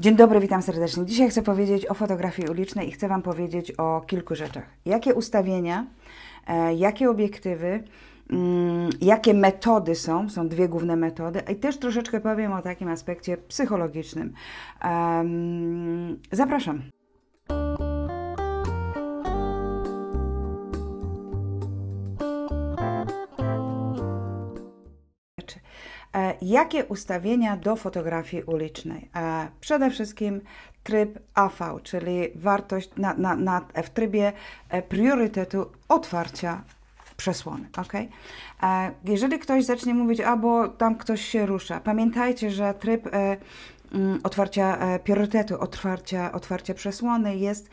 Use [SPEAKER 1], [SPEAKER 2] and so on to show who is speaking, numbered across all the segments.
[SPEAKER 1] Dzień dobry, witam serdecznie. Dzisiaj chcę powiedzieć o fotografii ulicznej i chcę Wam powiedzieć o kilku rzeczach. Jakie ustawienia, e, jakie obiektywy, mm, jakie metody są, są dwie główne metody, i też troszeczkę powiem o takim aspekcie psychologicznym. Zapraszam. Jakie ustawienia do fotografii ulicznej? E, Przede wszystkim tryb AV, czyli wartość na, na, na, w trybie e, priorytetu otwarcia przesłony. ok? E, Jeżeli ktoś zacznie mówić, a bo tam ktoś się rusza, pamiętajcie, że tryb e, mm, otwarcia e, priorytetu, otwarcia, otwarcia przesłony jest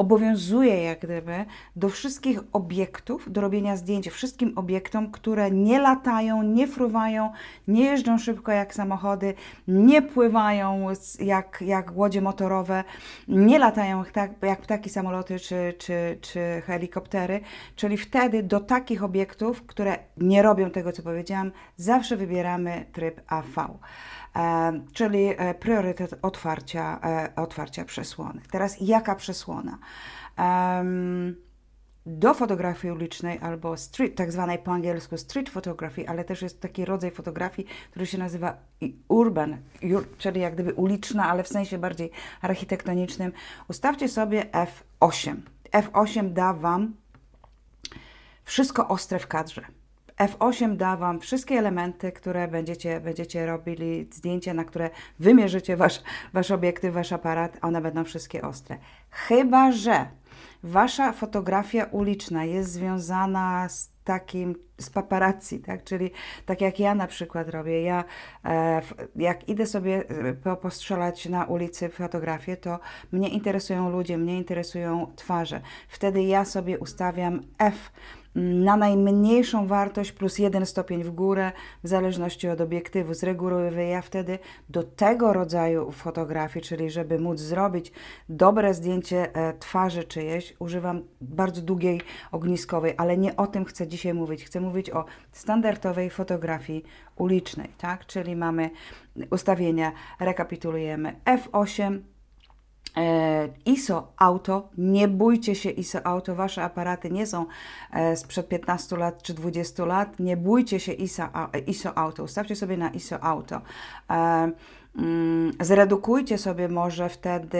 [SPEAKER 1] obowiązuje jak gdyby do wszystkich obiektów, do robienia zdjęć wszystkim obiektom, które nie latają, nie fruwają, nie jeżdżą szybko jak samochody, nie pływają jak, jak łodzie motorowe, nie latają jak, tak, jak ptaki, samoloty czy, czy, czy helikoptery. Czyli wtedy do takich obiektów, które nie robią tego, co powiedziałam, zawsze wybieramy tryb AV. E, czyli e, priorytet otwarcia, e, otwarcia przesłony. Teraz jaka przesłona? Do fotografii ulicznej albo street, tak zwanej po angielsku street photography, ale też jest taki rodzaj fotografii, który się nazywa urban, ur, czyli jak gdyby uliczna, ale w sensie bardziej architektonicznym. Ustawcie sobie F8. F8 da Wam wszystko ostre w kadrze. F8 da Wam wszystkie elementy, które będziecie, będziecie robili, zdjęcia, na które wymierzycie wasz, wasz obiektyw, wasz aparat, one będą wszystkie ostre. Chyba, że Wasza fotografia uliczna jest związana z takim, z paparazzi, tak? Czyli tak jak ja na przykład robię, ja e, jak idę sobie e, po, postrzelać na ulicy fotografię, to mnie interesują ludzie, mnie interesują twarze. Wtedy ja sobie ustawiam F na najmniejszą wartość plus jeden stopień w górę, w zależności od obiektywu. Z reguły ja wtedy do tego rodzaju fotografii, czyli żeby móc zrobić dobre zdjęcie e, twarzy czyjeś, używam bardzo długiej ogniskowej, ale nie o tym chcę dzisiaj mówić. Chcę mówić o standardowej fotografii ulicznej, tak? Czyli mamy ustawienia, rekapitulujemy F8, E, ISO auto, nie bójcie się ISO auto, wasze aparaty nie są e, sprzed 15 lat czy 20 lat, nie bójcie się ISO, auto, ustawcie sobie na ISO auto. Mm, Zredukujcie sobie może wtedy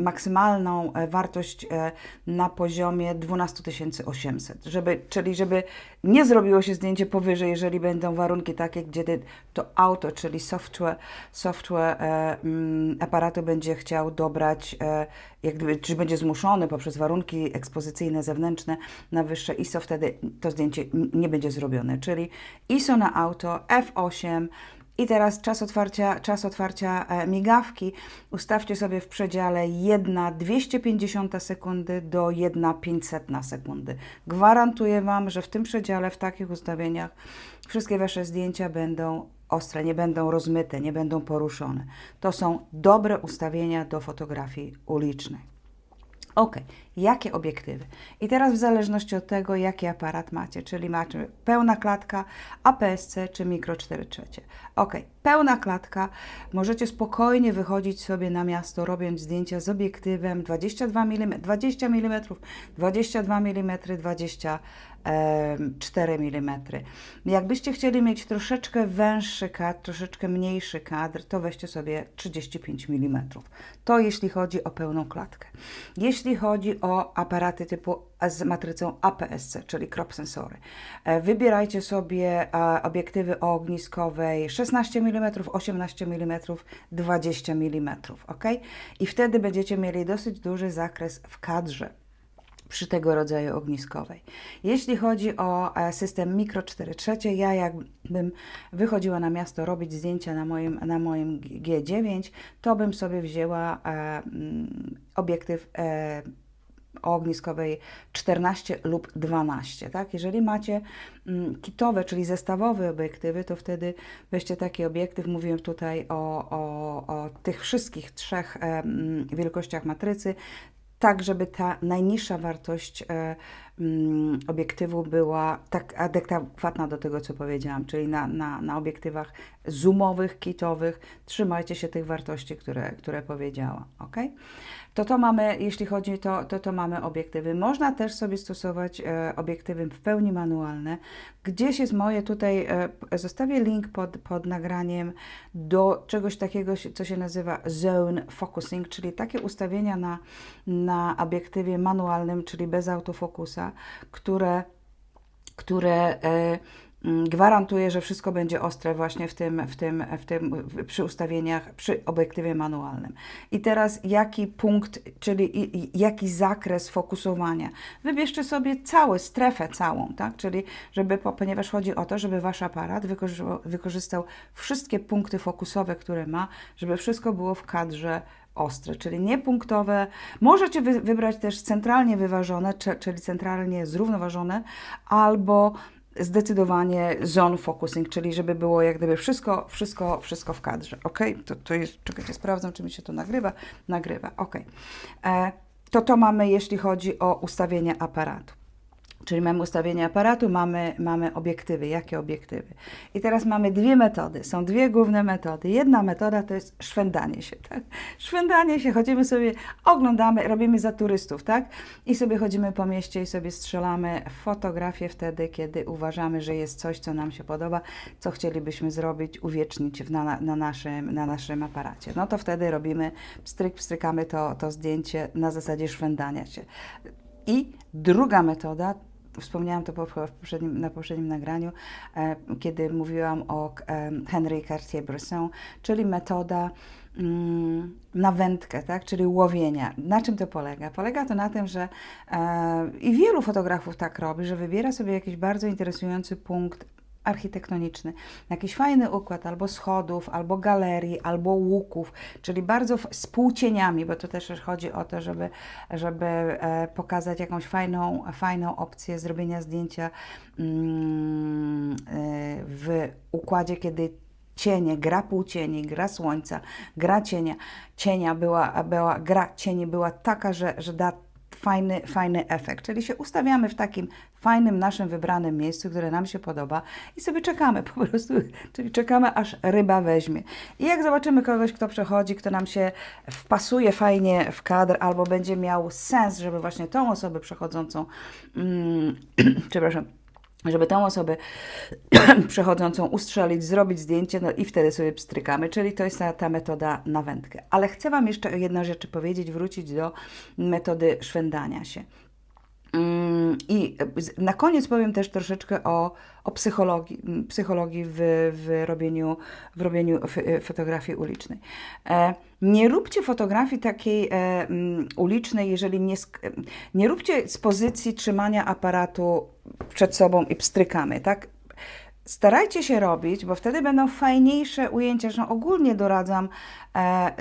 [SPEAKER 1] maksymalną e, wartość e, na poziomie 12800, żeby, czyli żeby nie zrobiło się zdjęcie powyżej, jeżeli będą warunki takie, gdzie to auto, czyli software, software e, mm, aparatu będzie chciał dobrać, jak gdyby, czy będzie zmuszony poprzez warunki ekspozycyjne, zewnętrzne na wyższe ISO, wtedy to zdjęcie nie będzie zrobione. Czyli ISO na auto, F8, i teraz czas otwarcia, czas otwarcia e, migawki ustawcie sobie w przedziale 1,250 sekundy do 1,500 sekundy. Gwarantuję Wam, że w tym przedziale, w takich ustawieniach wszystkie Wasze zdjęcia będą ostre, nie będą rozmyte, nie będą poruszone. To są dobre ustawienia do fotografii ulicznej. Ok, jakie obiektywy? I teraz w zależności od tego, jaki aparat macie, czyli macie pełna klatka, APS-C czy mikro 4 trzecie. Ok, pełna klatka, możecie spokojnie wychodzić sobie na miasto, robiąc zdjęcia z obiektywem 22 mm, 20 mm, 22 mm, 24 mm. Jakbyście chcieli mieć troszeczkę węższy kadr, troszeczkę mniejszy kadr, to weźcie sobie 35 mm. To jeśli chodzi o pełną klatkę. Jeśli chodzi o aparaty typu z matrycą APS-C, czyli crop sensory, e, wybierajcie sobie e, obiektywy o ogniskowej 16 mm, 18 mm, 20 mm, ok? I wtedy będziecie mieli dosyć duży zakres w kadrze przy tego rodzaju ogniskowej. Jeśli chodzi o e, system Micro 4 trzecie, ja jakbym wychodziła na miasto robić zdjęcia na moim, na moim G9, to bym sobie wzięła e, mm, obiektyw e, o ogniskowej 14 lub 12. Tak? Jeżeli macie mm, kitowe, czyli zestawowe obiektywy, to wtedy weźcie taki obiektyw. Mówiłem tutaj o, o, o tych wszystkich trzech wielkościach matrycy tak, żeby ta najniższa wartość e, obiektywu była tak adekwatna do tego, co powiedziałam, czyli na, na, na obiektywach zoomowych, kitowych. Trzymajcie się tych wartości, które, które powiedziałam, ok? To to mamy, jeśli chodzi, to, to to mamy obiektywy. Można też sobie stosować e, obiektywy w pełni manualne. Gdzieś jest moje tutaj, e, zostawię link pod, pod nagraniem do czegoś takiego, co się nazywa zone focusing, czyli takie ustawienia na, na obiektywie manualnym, czyli bez autofokusa, które które mm, gwarantuje, że wszystko będzie ostre właśnie w tym, w tym, w tym przy ustawieniach, przy obiektywie manualnym. I teraz jaki punkt, czyli jaki zakres fokusowania. Wybierzcie sobie całą strefę całą, tak? Czyli żeby, po- ponieważ chodzi o to, żeby wasz aparat wykorzystał, wykorzystał wszystkie punkty fokusowe, które ma, żeby wszystko było w kadrze ostre, czyli niepunktowe. Możecie wy, wybrać też centralnie wyważone, czyli centralnie zrównoważone, albo zdecydowanie zone focusing, czyli żeby było jak gdyby wszystko, wszystko, wszystko w kadrze. Ok? To, to jest, czekajcie, sprawdzam, czy mi się to nagrywa. Nagrywa, ok. E, to to mamy, jeśli chodzi o ustawienie aparatu. Czyli mamy ustawienie aparatu, mamy, mamy obiektywy. Jakie obiektywy? I teraz mamy dwie metody. Są dwie główne metody. Jedna metoda to jest szwendanie się, tak? Szwendanie się, chodzimy sobie, oglądamy, robimy za turystów, tak? I sobie chodzimy po mieście i sobie strzelamy fotografie wtedy, kiedy uważamy, że jest coś, co nam się podoba, co chcielibyśmy zrobić, uwiecznić w, na, na, naszym, na naszym aparacie. No to wtedy robimy, pstryk, pstrykamy to, to zdjęcie na zasadzie szwendania się. I druga metoda, wspomniałam to poprzednim, na poprzednim nagraniu, e, kiedy mówiłam o e, Henry Cartier-Bresson, czyli metoda mm, na wędkę, tak? czyli łowienia. Na czym to polega? Polega to na tym, że e, i wielu fotografów tak robi, że wybiera sobie jakiś bardzo interesujący punkt architektoniczny, jakiś fajny układ albo schodów, albo galerii, albo łuków, czyli bardzo z półcieniami, bo to też chodzi o to, żeby, żeby e, pokazać jakąś fajną, fajną opcję zrobienia zdjęcia mm, e, w układzie, kiedy cienie, gra półcieni, gra słońca, gra cienia, cienia była, była, gra cieni była taka, że, że da fajny, fajny efekt. Czyli się ustawiamy w takim fajnym, naszym wybranym miejscu, które nam się podoba i sobie czekamy po prostu, czyli czekamy aż ryba weźmie. I jak zobaczymy kogoś, kto przechodzi, kto nam się wpasuje fajnie w kadr albo będzie miał sens, żeby właśnie tą osobę przechodzącą, mm, przepraszam, żeby tę osobę przechodzącą ustrzelić, zrobić zdjęcie, no i wtedy sobie pstrykamy, czyli to jest ta, ta metoda na wędkę. Ale chcę Wam jeszcze o jednej rzeczy powiedzieć, wrócić do metody szwendania się. Mm, I na koniec powiem też troszeczkę o, o psychologii, m, psychologii w, w robieniu, w robieniu e, fotografii ulicznej. E, nie róbcie fotografii takiej e, mm, ulicznej, jeżeli nie, nie róbcie z pozycji trzymania aparatu przed sobą i pstrykamy, tak? Starajcie się robić, bo wtedy będą fajniejsze ujęcia. Zresztą ogólnie doradzam e,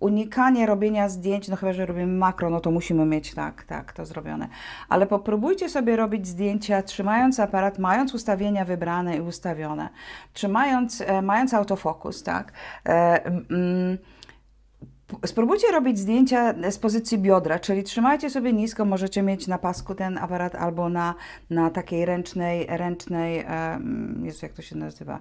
[SPEAKER 1] unikanie robienia zdjęć, no chyba, że robimy makro, no to musimy mieć tak, tak, to zrobione. Ale popróbujcie sobie robić zdjęcia trzymając aparat, mając ustawienia wybrane i ustawione, trzymając, e, mając autofokus, tak. E, mm, Spróbujcie robić zdjęcia z pozycji biodra, czyli trzymajcie sobie nisko, możecie mieć na pasku ten aparat albo na, na takiej ręcznej, ręcznej, em, Jezu, jak to się nazywa?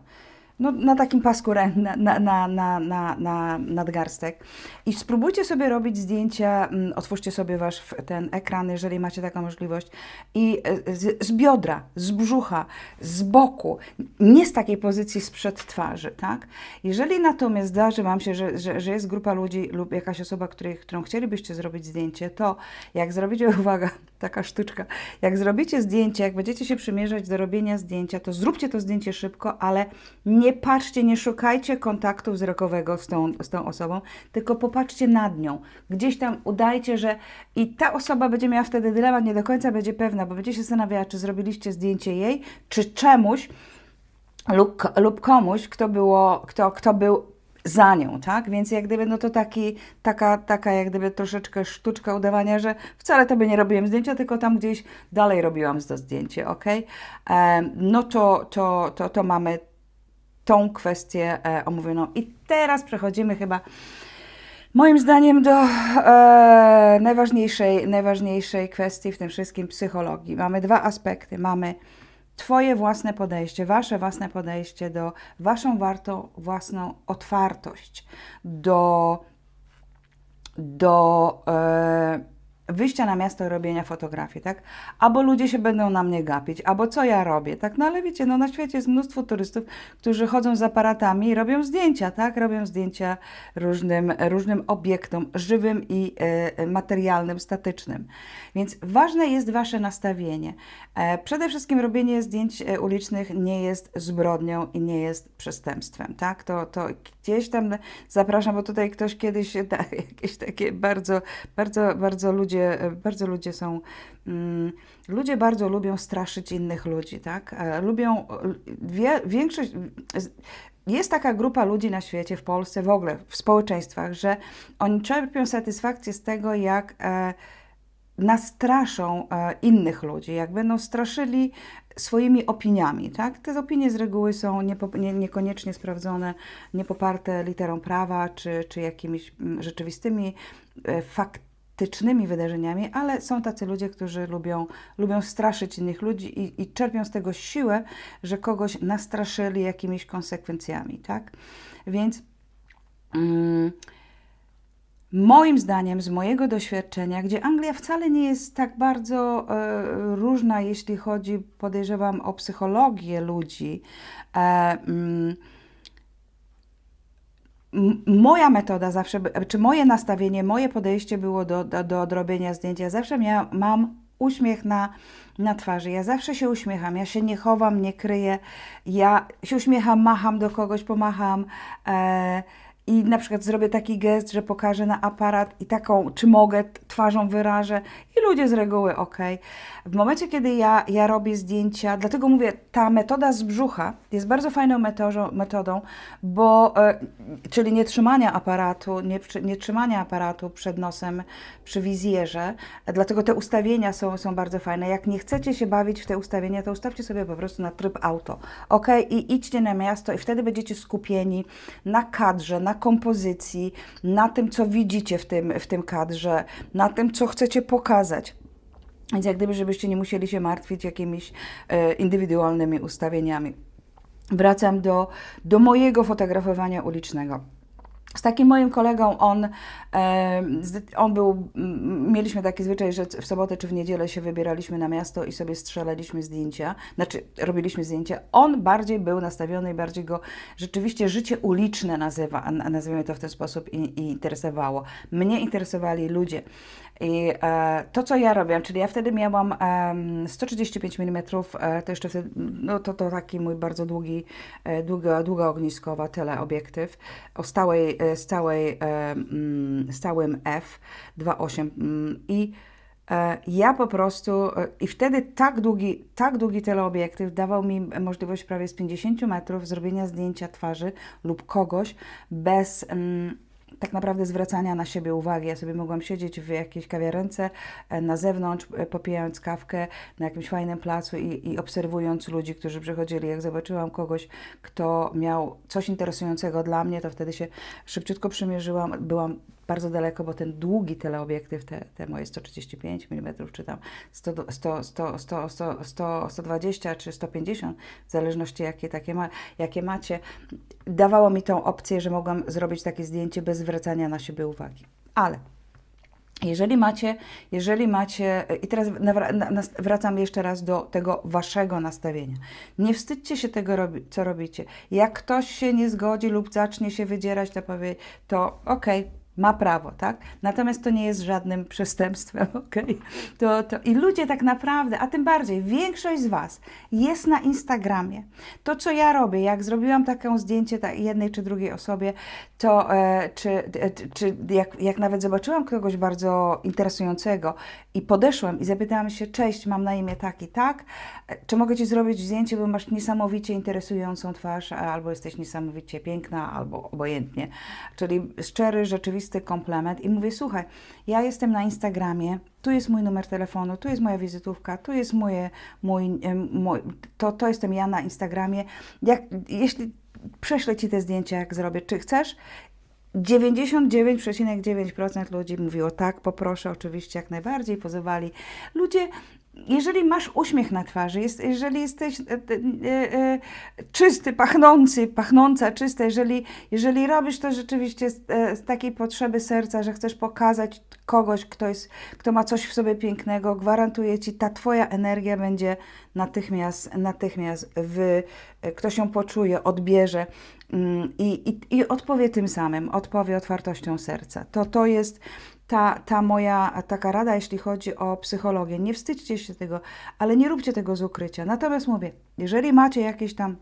[SPEAKER 1] No, na takim pasku na, na, na, na, na, na nadgarstek. I spróbujcie sobie robić zdjęcia, mm, otwórzcie sobie wasz ten ekran, jeżeli macie taką możliwość, i e, z, z biodra, z brzucha, z boku, nie z takiej pozycji sprzed twarzy, tak? Jeżeli natomiast zdarzy Wam się, że, że, że jest grupa ludzi lub jakaś osoba, której, którą chcielibyście zrobić zdjęcie, to jak zrobicie, uwaga, taka sztuczka, jak zrobicie zdjęcie, jak będziecie się przymierzać do robienia zdjęcia, to zróbcie to zdjęcie szybko, ale nie patrzcie, nie szukajcie kontaktu wzrokowego z tą, z tą osobą, tylko popatrzcie nad nią. Gdzieś tam udajcie, że i ta osoba będzie miała wtedy dylemat, nie do końca będzie pewna, bo będzie się zastanawiała, czy zrobiliście zdjęcie jej, czy czemuś, lub, lub komuś, kto, było, kto, kto był za nią, tak? Więc jak gdyby, no to taki, taka, taka jak gdyby troszeczkę sztuczka udawania, że wcale tobie nie robiłem zdjęcia, tylko tam gdzieś dalej robiłam to zdjęcie, ok? Em, no to, to, to, to mamy tą kwestię e, omówioną. I teraz przechodzimy chyba moim zdaniem do e, najważniejszej, najważniejszej kwestii w tym wszystkim psychologii. Mamy dwa aspekty. Mamy Twoje własne podejście, Wasze własne podejście do Waszą warto, własną otwartość do, do e, wyjścia na miasto robienia fotografii, tak? Albo ludzie się będą na mnie gapić, albo co ja robię, tak? No ale wiecie, no na świecie jest mnóstwo turystów, którzy chodzą z aparatami i robią zdjęcia, tak? Robią zdjęcia różnym, różnym obiektom, żywym i e, materialnym, statycznym. Więc ważne jest Wasze nastawienie. E, przede wszystkim robienie zdjęć e, ulicznych nie jest zbrodnią i nie jest przestępstwem, tak? To, to gdzieś tam zapraszam, bo tutaj ktoś kiedyś, da, jakieś takie bardzo, bardzo, bardzo ludzie, bardzo ludzie są, mm, ludzie bardzo lubią straszyć innych ludzi, tak? E, Lubią, wie, większość, jest taka grupa ludzi na świecie, w Polsce, w ogóle w społeczeństwach, że oni czerpią satysfakcję z tego, jak e, nastraszą e, innych ludzi, jak będą straszyli swoimi opiniami, tak? Te opinie z reguły są niepo, nie, niekoniecznie sprawdzone, niepoparte literą prawa, czy, czy jakimiś mm, rzeczywistymi, e, faktycznymi wydarzeniami, ale są tacy ludzie, którzy lubią, lubią straszyć innych ludzi i, i czerpią z tego siłę, że kogoś nastraszyli jakimiś konsekwencjami, tak? Więc... Mm, Moim zdaniem, z mojego doświadczenia, gdzie Anglia wcale nie jest tak bardzo e, różna, jeśli chodzi, podejrzewam, o psychologię ludzi, e, mm, moja metoda zawsze, czy moje nastawienie, moje podejście było do, do, do odrobienia zdjęć. Ja zawsze miałam, mam uśmiech na, na twarzy. Ja zawsze się uśmiecham. Ja się nie chowam, nie kryję. Ja się uśmiecham, macham do kogoś, pomacham. E, i na przykład zrobię taki gest, że pokażę na aparat i taką, czy mogę, twarzą wyrażę ludzie z reguły ok. W momencie, kiedy ja, ja robię zdjęcia, dlatego mówię, ta metoda z brzucha jest bardzo fajną metodą, metodą bo, e, czyli nie trzymania aparatu, nie, nie trzymania aparatu przed nosem przy wizjerze, dlatego te ustawienia są, są bardzo fajne. Jak nie chcecie się bawić w te ustawienia, to ustawcie sobie po prostu na tryb auto, ok? I idźcie na miasto i wtedy będziecie skupieni na kadrze, na kompozycji, na tym, co widzicie w tym, w tym kadrze, na tym, co chcecie pokazać. Więc jak gdyby, żebyście nie musieli się martwić jakimiś e, indywidualnymi ustawieniami. Wracam do, do mojego fotografowania ulicznego. Z takim moim kolegą, on, e, on był, mieliśmy taki zwyczaj, że w sobotę czy w niedzielę się wybieraliśmy na miasto i sobie strzelaliśmy zdjęcia, znaczy robiliśmy zdjęcia. On bardziej był nastawiony i bardziej go rzeczywiście życie uliczne nazywa, nazwijmy to w ten sposób, i, i interesowało. Mnie interesowali ludzie. I e, to, co ja robiłam, czyli ja wtedy miałam em, 135 mm, e, to jeszcze wtedy, no to, to taki mój bardzo długi, e, długa, długa ogniskowa teleobiektyw. O stałej, e, stałej, e, mm, stałym f 2.8 mm, i e, ja po prostu, e, i wtedy tak długi, tak długi teleobiektyw dawał mi możliwość prawie z 50 metrów zrobienia zdjęcia twarzy lub kogoś bez mm, tak naprawdę zwracania na siebie uwagi. Ja sobie mogłam siedzieć w jakiejś kawiarence e, na zewnątrz, e, popijając kawkę na jakimś fajnym placu i, i obserwując ludzi, którzy przychodzili. Jak zobaczyłam kogoś, kto miał coś interesującego dla mnie, to wtedy się szybciutko przymierzyłam. Byłam bardzo daleko, bo ten długi teleobiektyw, te, te moje 135 mm, czy tam 100, 100, 100, 100, 100, 100, 120 czy 150, w zależności jakie, takie ma, jakie macie, dawało mi tą opcję, że mogłam zrobić takie zdjęcie bez zwracania na siebie uwagi. Ale jeżeli macie, jeżeli macie, i teraz wracam jeszcze raz do tego waszego nastawienia. Nie wstydźcie się tego, co robicie. Jak ktoś się nie zgodzi lub zacznie się wydzierać, to powie, to okej, ma prawo, tak? Natomiast to nie jest żadnym przestępstwem, to, I ludzie tak naprawdę, a tym bardziej większość z Was jest na Instagramie. To, co ja robię, jak zrobiłam taką zdjęcie jednej czy drugiej osobie, to e, czy, e, czy- jak, jak nawet zobaczyłam kogoś bardzo interesującego i podeszłam i zapytałam się, cześć, mam na imię tak i tak, e, czy mogę Ci zrobić zdjęcie, bo masz niesamowicie interesującą twarz, albo jesteś niesamowicie piękna, albo obojętnie. Czyli szczery, rzeczywisty komplement i mówię, słuchaj, ja jestem na Instagramie, tu jest mój numer telefonu, tu jest moja wizytówka, tu jest moje, mój, mój to, to jestem ja na Instagramie. Jak, jeśli prześlę Ci te zdjęcia, jak zrobię, czy chcesz? 99,9% ludzi mówiło tak, poproszę, oczywiście jak najbardziej, pozywali. Ludzie jeżeli masz uśmiech na twarzy, jest, jeżeli jesteś e, e, e, czysty, pachnący, pachnąca, czysta, jeżeli, jeżeli robisz to rzeczywiście z, e, z takiej potrzeby serca, że chcesz pokazać kogoś, kto, jest, kto ma coś w sobie pięknego, gwarantuję ci, ta twoja energia będzie natychmiast, natychmiast wy, e, ktoś ją poczuje, odbierze mm, i, i, i odpowie tym samym, odpowie otwartością serca. To, to jest ta, ta moja taka rada, jeśli chodzi o psychologię. Nie wstydźcie się tego, ale nie róbcie tego z ukrycia. Natomiast mówię, jeżeli macie jakieś tam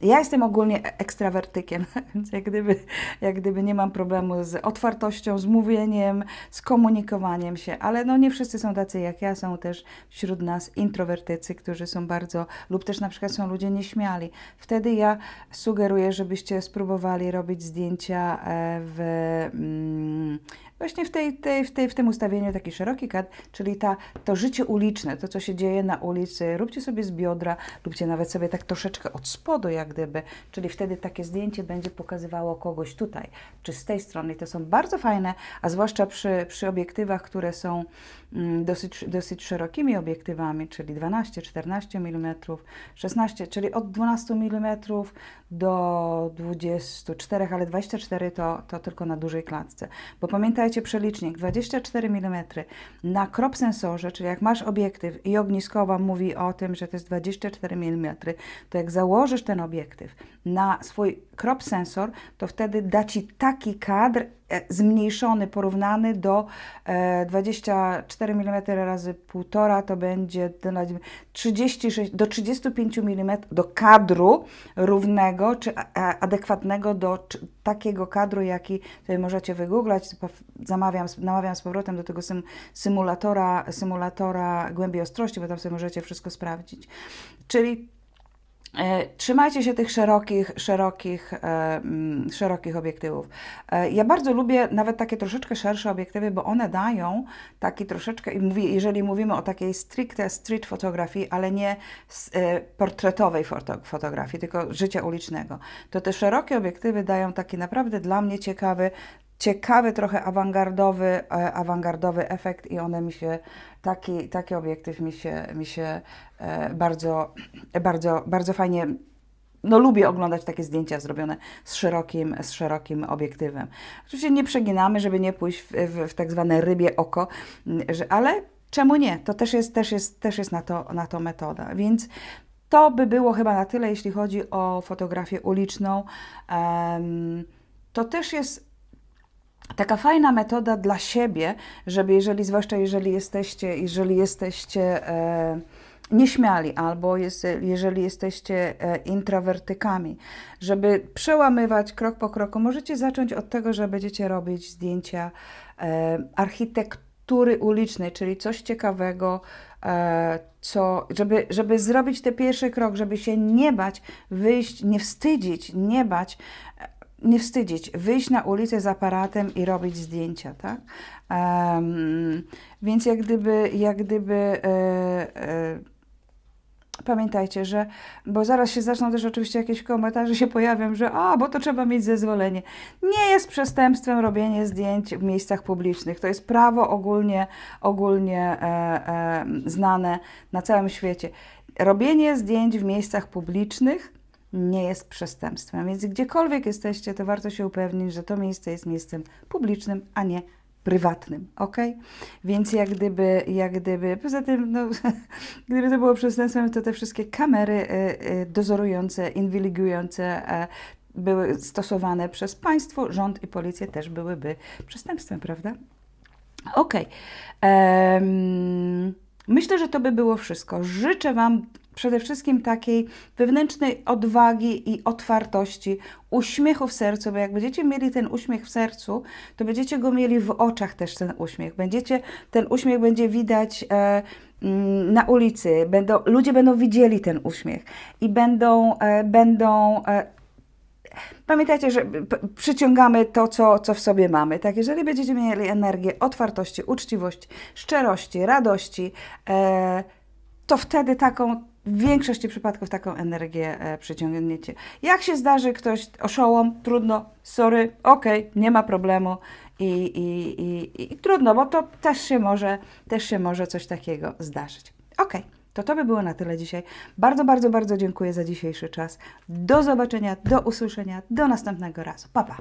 [SPEAKER 1] ja jestem ogólnie ekstrawertykiem, więc jak gdyby, jak gdyby nie mam problemu z otwartością, z mówieniem, z komunikowaniem się, ale no nie wszyscy są tacy jak ja, są też wśród nas introwertycy, którzy są bardzo, lub też na przykład są ludzie nieśmiali. Wtedy ja sugeruję, żebyście spróbowali robić zdjęcia e, w, mm, właśnie w, tej, tej, w, tej, w tym ustawieniu taki szeroki kadr, czyli ta, to życie uliczne, to co się dzieje na ulicy, róbcie sobie z biodra, róbcie nawet sobie tak troszeczkę od spodu jak gdyby, czyli wtedy takie zdjęcie będzie pokazywało kogoś tutaj, czy z tej strony. I to są bardzo fajne, a zwłaszcza przy, przy obiektywach, które są dosyć, dosyć szerokimi obiektywami, czyli 12, 14 mm, 16, czyli od 12 mm do 24, ale 24 to, to tylko na dużej klatce. Bo pamiętajcie, przelicznik 24 mm na crop sensorze, czyli jak masz obiektyw i ogniskowa mówi o tym, że to jest 24 mm, to jak założysz ten obiektyw na swój crop sensor, to wtedy da Ci taki kadr zmniejszony, porównany do e, 24 mm razy 1,5 to będzie do 36, do 35 mm do kadru równego czy adekwatnego do takiego kadru, jaki sobie możecie wygooglać. Zamawiam, namawiam z powrotem do tego sym, symulatora, symulatora głębi ostrości, bo tam sobie możecie wszystko sprawdzić. Czyli E, Trzymajcie się tych szerokich, szerokich, e, mm, szerokich obiektywów. E, Ja bardzo lubię nawet takie troszeczkę szersze obiektywy, bo one dają taki troszeczkę, jeżeli mówimy o takiej stricte street fotografii, ale nie e, portretowej foto, fotografii, tylko życia ulicznego, to te szerokie obiektywy dają taki naprawdę dla mnie ciekawy, ciekawy, trochę awangardowy, e, awangardowy efekt i one mi się, taki, taki obiektyw mi się, mi się e, bardzo, bardzo, bardzo fajnie, no lubię oglądać takie zdjęcia zrobione z szerokim, z szerokim obiektywem. Oczywiście nie przeginamy, żeby nie pójść w, w, w tak zwane rybie oko, że, ale czemu nie? To też jest, też jest, też jest na, to, na to metoda, więc to by było chyba na tyle, jeśli chodzi o fotografię uliczną. Em, to też jest taka fajna metoda dla siebie, żeby jeżeli, zwłaszcza jeżeli jesteście, jeżeli jesteście e, nieśmiali albo jest, jeżeli jesteście e, introwertykami, żeby przełamywać krok po kroku, możecie zacząć od tego, że będziecie robić zdjęcia e, architektury ulicznej, czyli coś ciekawego, e, co, żeby, żeby zrobić ten pierwszy krok, żeby się nie bać, wyjść, nie wstydzić, nie bać, nie wstydzić, wyjść na ulicę z aparatem i robić zdjęcia, tak? Em, więc jak gdyby, jak gdyby e, e, pamiętajcie, że, bo zaraz się zaczną też oczywiście jakieś komentarze się pojawią, że a, bo to trzeba mieć zezwolenie. Nie jest przestępstwem robienie zdjęć w miejscach publicznych. To jest prawo ogólnie, ogólnie e, znane na całym świecie. Robienie zdjęć w miejscach publicznych nie jest przestępstwem. Więc gdziekolwiek jesteście, to warto się upewnić, że to miejsce jest miejscem publicznym, a nie prywatnym, ok? Więc jak gdyby, jak gdyby, poza tym, no, gdyby to było przestępstwem, to te wszystkie kamery y, y, dozorujące, inwigilujące e, były stosowane przez państwo, rząd i policję też byłyby przestępstwem, prawda? Okej. Em, Myślę, że to by było wszystko. Życzę Wam przede wszystkim takiej wewnętrznej odwagi i otwartości, uśmiechu w sercu, bo jak będziecie mieli ten uśmiech w sercu, to będziecie go mieli w oczach też ten uśmiech. Będziecie, ten uśmiech będzie widać e, mm, na ulicy, będą, ludzie będą widzieli ten uśmiech i będą, e, będą e, Pamiętajcie, że przyciągamy to, co, co w sobie mamy. Tak, jeżeli będziecie mieli energię otwartości, uczciwości, szczerości, radości, e, to wtedy taką, w większości przypadków taką energię e, przyciągniecie. Jak się zdarzy ktoś oszołom, trudno, sorry, okej, nie ma problemu i, i, i, i trudno, bo to też się może, też się może coś takiego zdarzyć. Okej. To to by było na tyle dzisiaj. Bardzo, bardzo, bardzo dziękuję za dzisiejszy czas. Do zobaczenia, do usłyszenia, do następnego razu. Pa, pa.